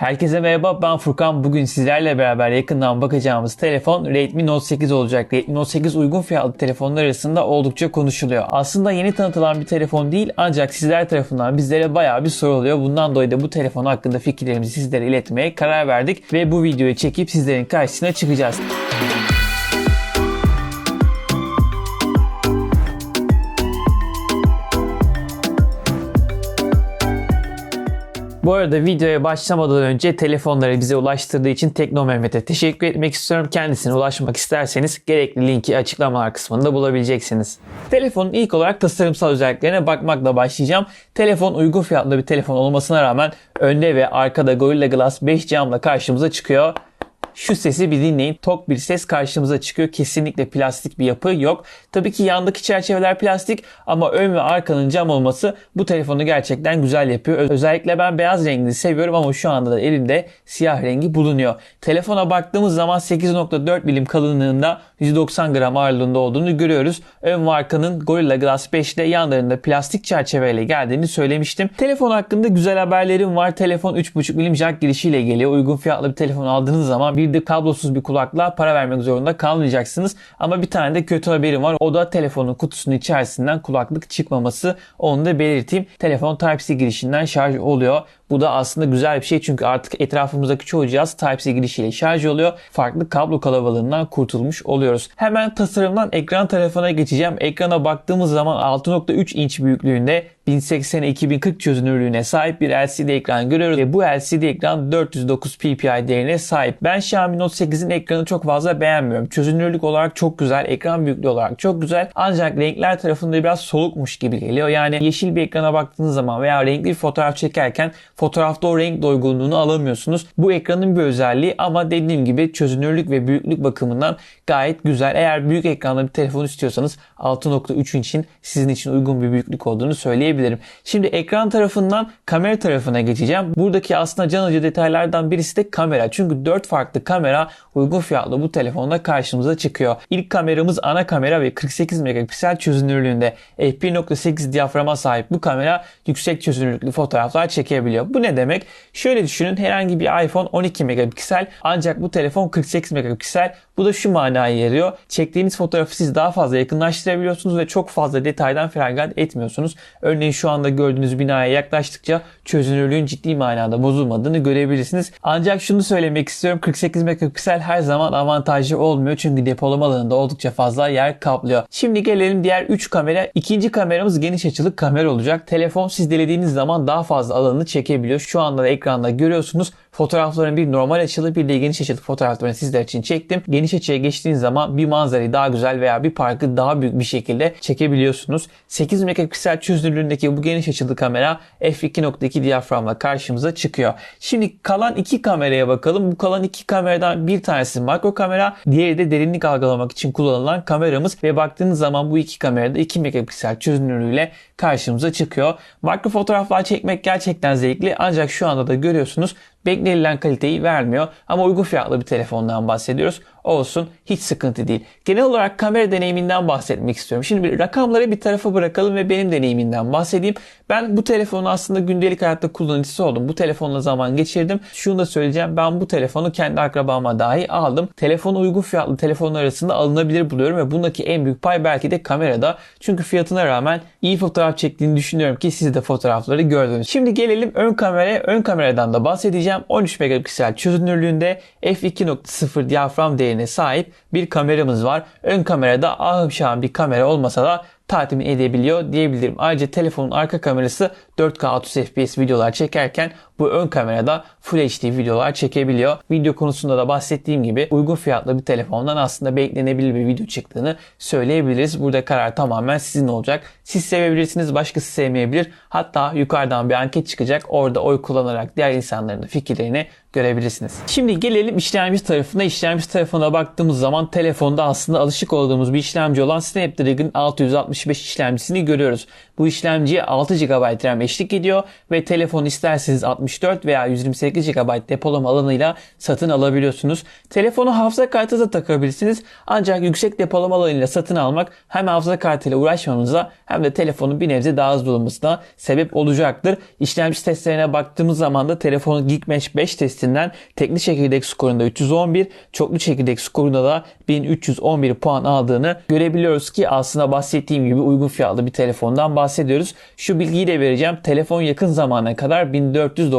Herkese merhaba ben Furkan. Bugün sizlerle beraber yakından bakacağımız telefon Redmi Note 8 olacak. Redmi Note 8 uygun fiyatlı telefonlar arasında oldukça konuşuluyor. Aslında yeni tanıtılan bir telefon değil ancak sizler tarafından bizlere bayağı bir soruluyor. Bundan dolayı da bu telefon hakkında fikirlerimizi sizlere iletmeye karar verdik ve bu videoyu çekip sizlerin karşısına çıkacağız. Bu arada videoya başlamadan önce telefonları bize ulaştırdığı için Tekno Mehmet'e teşekkür etmek istiyorum. Kendisine ulaşmak isterseniz gerekli linki açıklamalar kısmında bulabileceksiniz. Telefonun ilk olarak tasarımsal özelliklerine bakmakla başlayacağım. Telefon uygun fiyatlı bir telefon olmasına rağmen önde ve arkada Gorilla Glass 5 camla karşımıza çıkıyor. Şu sesi bir dinleyin. Tok bir ses karşımıza çıkıyor. Kesinlikle plastik bir yapı yok. Tabii ki yandaki çerçeveler plastik ama ön ve arkanın cam olması bu telefonu gerçekten güzel yapıyor. Özellikle ben beyaz rengini seviyorum ama şu anda da elimde siyah rengi bulunuyor. Telefona baktığımız zaman 8.4 milim kalınlığında 190 gram ağırlığında olduğunu görüyoruz. Ön ve arkanın Gorilla Glass 5 ile yanlarında plastik çerçeveyle geldiğini söylemiştim. Telefon hakkında güzel haberlerim var. Telefon 3.5 milim jack girişiyle geliyor. Uygun fiyatlı bir telefon aldığınız zaman bir de kablosuz bir kulaklığa para vermek zorunda kalmayacaksınız. Ama bir tane de kötü haberim var. O da telefonun kutusunun içerisinden kulaklık çıkmaması. Onu da belirteyim. Telefon Type-C girişinden şarj oluyor. Bu da aslında güzel bir şey çünkü artık etrafımızdaki çoğu cihaz Type-C girişiyle şarj oluyor. Farklı kablo kalabalığından kurtulmuş oluyoruz. Hemen tasarımdan ekran tarafına geçeceğim. Ekrana baktığımız zaman 6.3 inç büyüklüğünde 1080 2040 çözünürlüğüne sahip bir LCD ekran görüyoruz ve bu LCD ekran 409 ppi değerine sahip. Ben Xiaomi Note 8'in ekranı çok fazla beğenmiyorum. Çözünürlük olarak çok güzel, ekran büyüklüğü olarak çok güzel. Ancak renkler tarafında biraz solukmuş gibi geliyor. Yani yeşil bir ekrana baktığınız zaman veya renkli bir fotoğraf çekerken fotoğrafta o renk doygunluğunu alamıyorsunuz. Bu ekranın bir özelliği ama dediğim gibi çözünürlük ve büyüklük bakımından gayet güzel. Eğer büyük ekranlı bir telefon istiyorsanız 6.3 inçin sizin için uygun bir büyüklük olduğunu söyleyebilirim. Şimdi ekran tarafından kamera tarafına geçeceğim. Buradaki aslında can alıcı detaylardan birisi de kamera. Çünkü 4 farklı kamera uygun fiyatlı bu telefonda karşımıza çıkıyor. İlk kameramız ana kamera ve 48 megapiksel çözünürlüğünde f1.8 diyaframa sahip bu kamera yüksek çözünürlüklü fotoğraflar çekebiliyor. Bu ne demek? Şöyle düşünün herhangi bir iPhone 12 megapiksel ancak bu telefon 48 megapiksel. Bu da şu manaya yarıyor. Çektiğiniz fotoğrafı siz daha fazla yakınlaştırabiliyorsunuz ve çok fazla detaydan feragat etmiyorsunuz. Örneğin şu anda gördüğünüz binaya yaklaştıkça çözünürlüğün ciddi manada bozulmadığını görebilirsiniz. Ancak şunu söylemek istiyorum. 48 megapiksel her zaman avantajlı olmuyor. Çünkü depolama alanında oldukça fazla yer kaplıyor. Şimdi gelelim diğer 3 kamera. İkinci kameramız geniş açılı kamera olacak. Telefon siz dilediğiniz zaman daha fazla alanını çekebiliyor. Şu anda da ekranda görüyorsunuz. Fotoğrafların bir normal açılı bir de geniş açılı fotoğraflarını sizler için çektim. Geniş açıya geçtiğiniz zaman bir manzarayı daha güzel veya bir parkı daha büyük bir şekilde çekebiliyorsunuz. 8 megapiksel çözünürlüğündeki bu geniş açılı kamera f2.2 diyaframla karşımıza çıkıyor. Şimdi kalan iki kameraya bakalım. Bu kalan iki kameradan bir tanesi makro kamera, diğeri de derinlik algılamak için kullanılan kameramız ve baktığınız zaman bu iki kamerada 2 megapiksel çözünürlüğüyle karşımıza çıkıyor. Makro fotoğraflar çekmek gerçekten zevkli ancak şu anda da görüyorsunuz beklenilen kaliteyi vermiyor. Ama uygun fiyatlı bir telefondan bahsediyoruz. Olsun hiç sıkıntı değil. Genel olarak kamera deneyiminden bahsetmek istiyorum. Şimdi bir rakamları bir tarafa bırakalım ve benim deneyimimden bahsedeyim. Ben bu telefonu aslında gündelik hayatta kullanıcısı oldum. Bu telefonla zaman geçirdim. Şunu da söyleyeceğim. Ben bu telefonu kendi akrabama dahi aldım. Telefonu uygun fiyatlı telefonlar arasında alınabilir buluyorum ve bundaki en büyük pay belki de kamerada. Çünkü fiyatına rağmen iyi fotoğraf çektiğini düşünüyorum ki siz de fotoğrafları gördünüz. Şimdi gelelim ön kameraya. Ön kameradan da bahsedeceğim. 13 megapiksel çözünürlüğünde f2.0 diyafram değerine sahip bir kameramız var. Ön kamerada ahım şahım bir kamera olmasa da tatmin edebiliyor diyebilirim. Ayrıca telefonun arka kamerası 4K 30 FPS videolar çekerken bu ön kamerada Full HD videolar çekebiliyor. Video konusunda da bahsettiğim gibi uygun fiyatlı bir telefondan aslında beklenebilir bir video çıktığını söyleyebiliriz. Burada karar tamamen sizin olacak. Siz sevebilirsiniz, başkası sevmeyebilir. Hatta yukarıdan bir anket çıkacak. Orada oy kullanarak diğer insanların fikirlerini görebilirsiniz. Şimdi gelelim işlemci tarafına. İşlemci tarafına baktığımız zaman telefonda aslında alışık olduğumuz bir işlemci olan Snapdragon 665 işlemcisini görüyoruz. Bu işlemciye 6 GB RAM eşlik ediyor ve telefon isterseniz 60 64 veya 128 GB depolama alanıyla satın alabiliyorsunuz. Telefonu hafıza kartı da takabilirsiniz. Ancak yüksek depolama alanıyla satın almak hem hafıza kartıyla uğraşmanıza hem de telefonun bir nebze daha hızlı olmasına sebep olacaktır. İşlemci testlerine baktığımız zaman da telefonun Geekbench 5 testinden tekli çekirdek skorunda 311, çoklu çekirdek skorunda da 1311 puan aldığını görebiliyoruz ki aslında bahsettiğim gibi uygun fiyatlı bir telefondan bahsediyoruz. Şu bilgiyi de vereceğim. Telefon yakın zamana kadar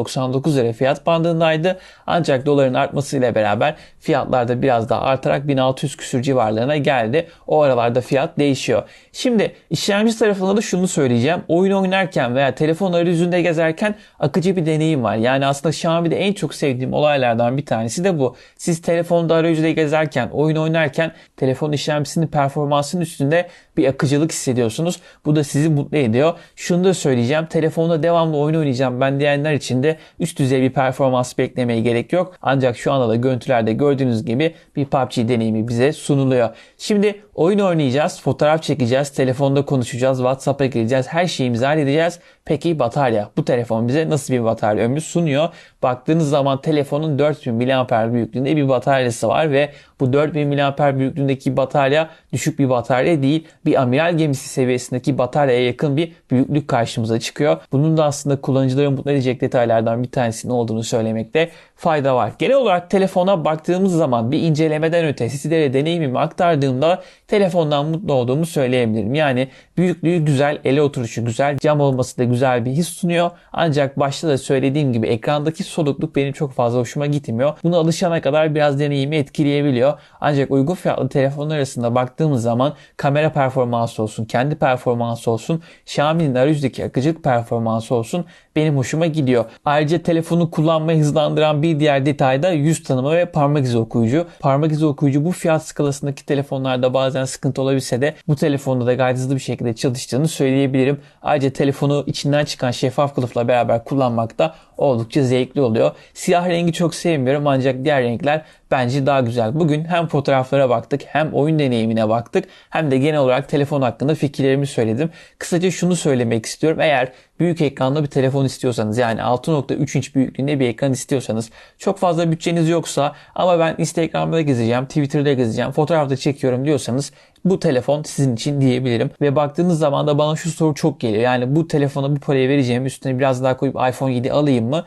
1499 lira fiyat bandındaydı. Ancak doların artmasıyla beraber fiyatlar da biraz daha artarak 1600 küsür civarlarına geldi. O aralarda fiyat değişiyor. Şimdi işlemci tarafında da şunu söyleyeceğim. Oyun oynarken veya telefon arayüzünde gezerken akıcı bir deneyim var. Yani aslında Xiaomi'de en çok sevdiğim olaylardan bir tanesi de bu. Siz telefonda arayüzde gezerken, oyun oynarken telefon işlemcisinin performansının üstünde bir akıcılık hissediyorsunuz. Bu da sizi mutlu ediyor. Şunu da söyleyeceğim. Telefonda devamlı oyun oynayacağım ben diyenler için de üst düzey bir performans beklemeye gerek yok. Ancak şu anda da görüntülerde gördüğünüz gibi bir PUBG deneyimi bize sunuluyor. Şimdi oyun oynayacağız, fotoğraf çekeceğiz, telefonda konuşacağız, WhatsApp'a gireceğiz, her şeyimizi halledeceğiz. Peki batarya? Bu telefon bize nasıl bir batarya ömrü sunuyor? Baktığınız zaman telefonun 4000 mAh büyüklüğünde bir bataryası var ve bu 4000 mAh büyüklüğündeki batarya düşük bir batarya değil. Bir amiral gemisi seviyesindeki bataryaya yakın bir büyüklük karşımıza çıkıyor. Bunun da aslında kullanıcıları mutlu edecek detaylardan bir tanesinin olduğunu söylemekte fayda var. Genel olarak telefona baktığımız zaman bir incelemeden öte sizlere deneyimimi aktardığımda telefondan mutlu olduğumu söyleyebilirim. Yani büyüklüğü güzel, ele oturuşu güzel, cam olması da güzel bir his sunuyor. Ancak başta da söylediğim gibi ekrandaki solukluk benim çok fazla hoşuma gitmiyor. Buna alışana kadar biraz deneyimi etkileyebiliyor. Ancak uygun fiyatlı telefonlar arasında baktığımız zaman kamera performansı olsun, kendi performansı olsun, Xiaomi'nin arayüzdeki akıcılık performansı olsun benim hoşuma gidiyor. Ayrıca telefonu kullanmayı hızlandıran bir diğer detay da yüz tanıma ve parmak izi okuyucu. Parmak izi okuyucu bu fiyat skalasındaki telefonlarda bazen sıkıntı olabilse de bu telefonda da gayet hızlı bir şekilde çalıştığını söyleyebilirim. Ayrıca telefonu içinden çıkan şeffaf kılıfla beraber kullanmak da oldukça zevkli oluyor. Siyah rengi çok sevmiyorum ancak diğer renkler bence daha güzel. Bugün hem fotoğraflara baktık hem oyun deneyimine baktık hem de genel olarak telefon hakkında fikirlerimi söyledim. Kısaca şunu söylemek istiyorum. Eğer büyük ekranlı bir telefon istiyorsanız yani 6.3 inç büyüklüğünde bir ekran istiyorsanız çok fazla bütçeniz yoksa ama ben Instagram'da gezeceğim, Twitter'da gezeceğim, fotoğrafta çekiyorum diyorsanız bu telefon sizin için diyebilirim. Ve baktığınız zaman da bana şu soru çok geliyor. Yani bu telefona bu parayı vereceğim üstüne biraz daha koyup iPhone 7 alayım mı?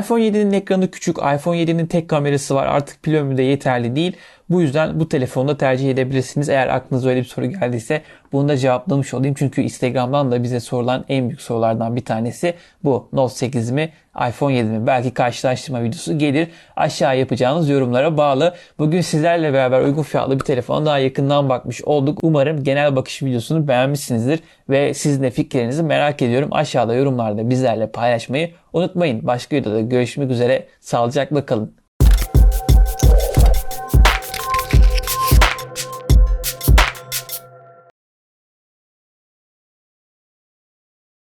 iPhone 7'nin ekranı küçük. iPhone 7'nin tek kamerası var. Artık pil ömrü de yeterli değil. Bu yüzden bu telefonu da tercih edebilirsiniz. Eğer aklınıza öyle bir soru geldiyse bunu da cevaplamış olayım. Çünkü Instagram'dan da bize sorulan en büyük sorulardan bir tanesi bu. Note 8 mi? iPhone 7 mi? Belki karşılaştırma videosu gelir. Aşağı yapacağınız yorumlara bağlı. Bugün sizlerle beraber uygun fiyatlı bir telefona daha yakından bakmış olduk. Umarım genel bakış videosunu beğenmişsinizdir ve sizin de fikirlerinizi merak ediyorum. Aşağıda yorumlarda bizlerle paylaşmayı unutmayın. Başka videoda görüşmek üzere. Sağlıcakla kalın.